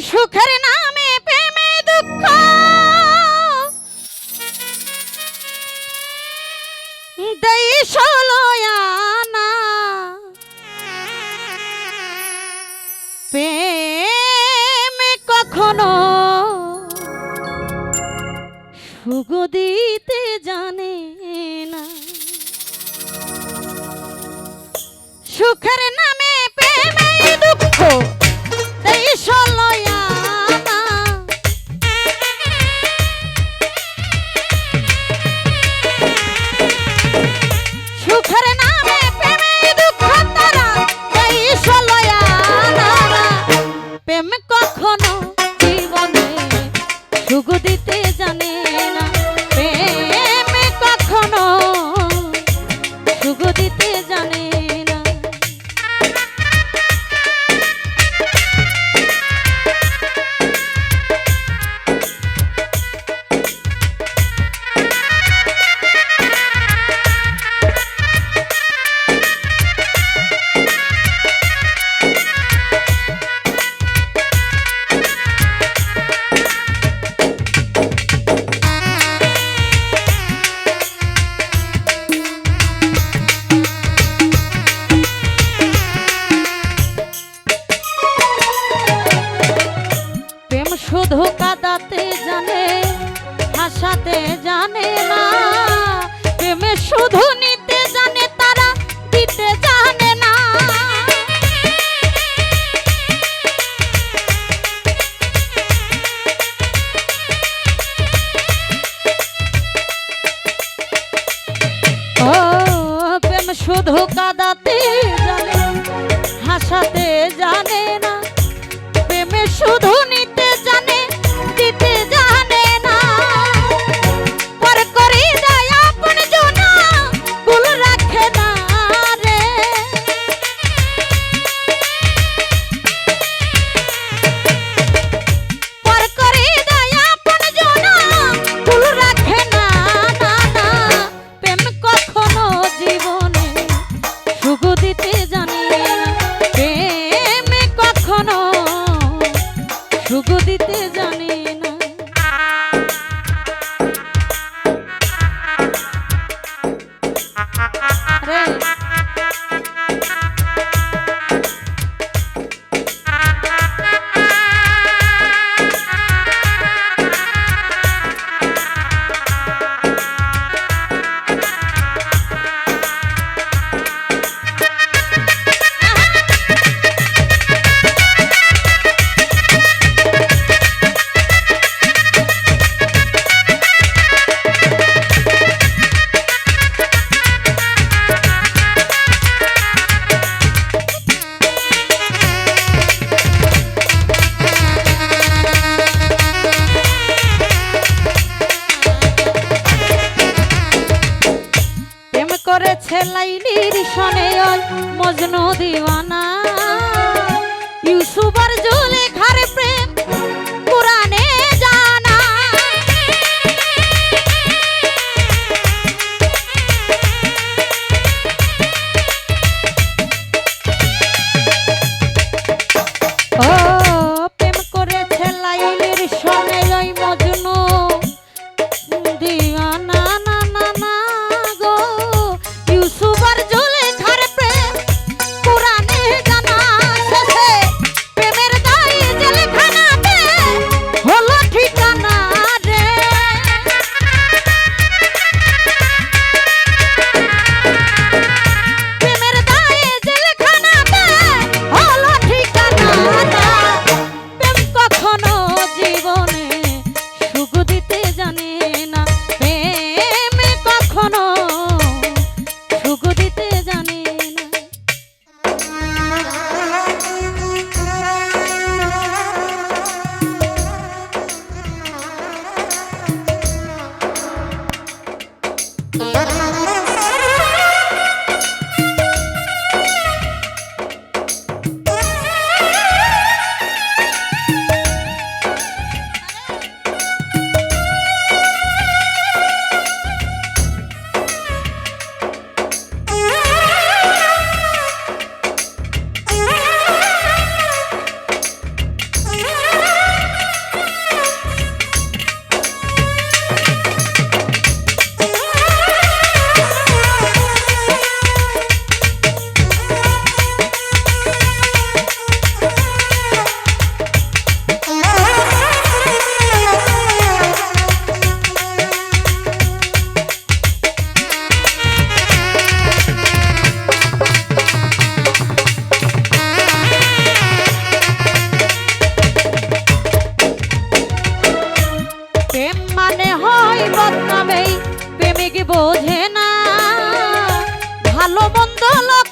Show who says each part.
Speaker 1: সুখের নামে প্রেমে দুঃখ। দেই সলয়ানা প্রেমে কখনো সুখ দিতে জানে না। সুখের নামে জানে শুধু কাদাতে জানে হাসাতে জানে না। প্রেমে শুধু নিতে জানে, তারা দিতে জানে না। ও, প্রেম শুধু কাদাতে সুখ করেছে লাইলির সনে ওই মজনু দিওয়ানা। ইউসুফ আর জুলেখার প্রেম কোরআনে জানা। ও, প্রেম করেছে লাইলির সনে Bye. তোলক